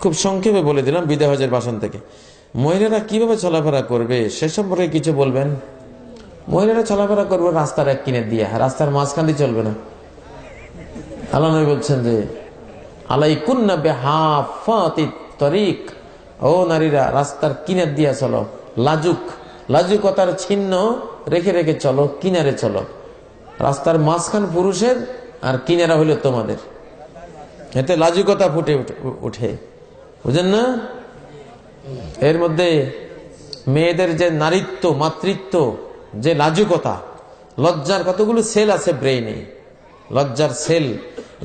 খুব সংক্ষেপে বলে দিলাম, বিদায় হজের বাসন থেকে। মহিলারা কীভাবে চলাফেরা করবে, সে সম্পর্কে কিছু বলবেন? মহিলারা চলাফেরা করবে রাস্তার এক কিনে দিয়ে, রাস্তার মাঝখান দিয়ে চলবে না। আল্লাহ নবী বলছেন যে আলাই কুন্না বেহাফাতি তরিক। ও নারীরা, রাস্তার কিনার দিয়া চলো। লাজুক, লাজুকতার ছিন্ন রেখে রেখে চলো, কিনারে চলো। রাস্তার মাঝখান পুরুষের আর কিনারা হইল তোমাদের। এতে লাজুকতা ফুটে উঠে। বুঝেন না? এর মধ্যে মেয়েদের যে নারীত্ব, মাতৃত্ব, যে লাজুকতা, লজ্জার কতগুলো সেল আছে ব্রেইনে। লজ্জার সেল।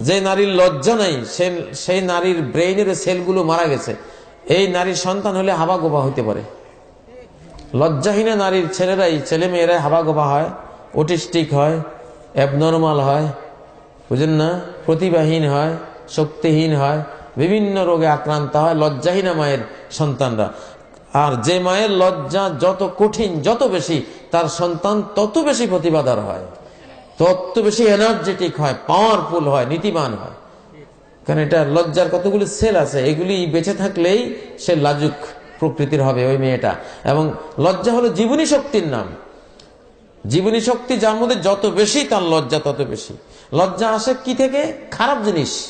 যে নারীর লজ্জা নাই সেই নারীর ব্রেইনের সেলগুলো মারা গেছে। এই নারীর সন্তান হলে হাবা গোবা হইতে পারে। লজ্জাহীনা নারীর ছেলেরাই ছেলে মেয়েরাই হাবা গোবা হয়, অটিস্টিক হয় অ্যাবনর্মাল হয়, বুঝেন না? প্রতিভাহীন হয়, শক্তিহীন হয় বিভিন্ন রোগে আক্রান্ত হয়, লজ্জাহীনা মায়ের সন্তানরা। আর যে মায়ের লজ্জা যত কঠিন, যত বেশি, তার সন্তান তত বেশি প্রতিবাদার হয়। তত বেশি এনার্জেটিক হয় পাওয়ারফুল হয় নীতিমান হয়। কারণ এটা লজ্জার কতগুলি সেল আছে, এগুলি বেঁচে থাকলেই সে লাজুক প্রকৃতির হবে ওই মেয়েটা। এবং লজ্জা হলো জীবনী শক্তির নাম। জীবনী শক্তি যার মধ্যে যত বেশি, তার লজ্জা তত বেশি। লজ্জা আসে কি থেকে? খারাপ জিনিস।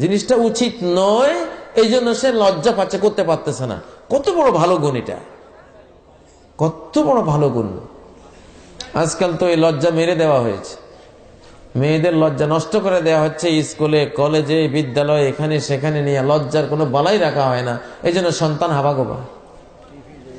জিনিসটা উচিত নয় এই জন্য সে লজ্জা পাচ্ছে, করতে পারতেছে না। কত বড় ভালো গুণ এটা। কত বড় ভালো গুণ। আজকাল তো এই লজ্জা মেরে দেওয়া হয়েছে। মেয়েদের লজ্জা নষ্ট করে দেওয়া হচ্ছে স্কুলে, কলেজে, বিদ্যালয়ে, এখানে, সেখানে নিয়ে লজ্জার কোনো বালাই রাখা হয় না। এই জন্য সন্তান হাবাগোবা।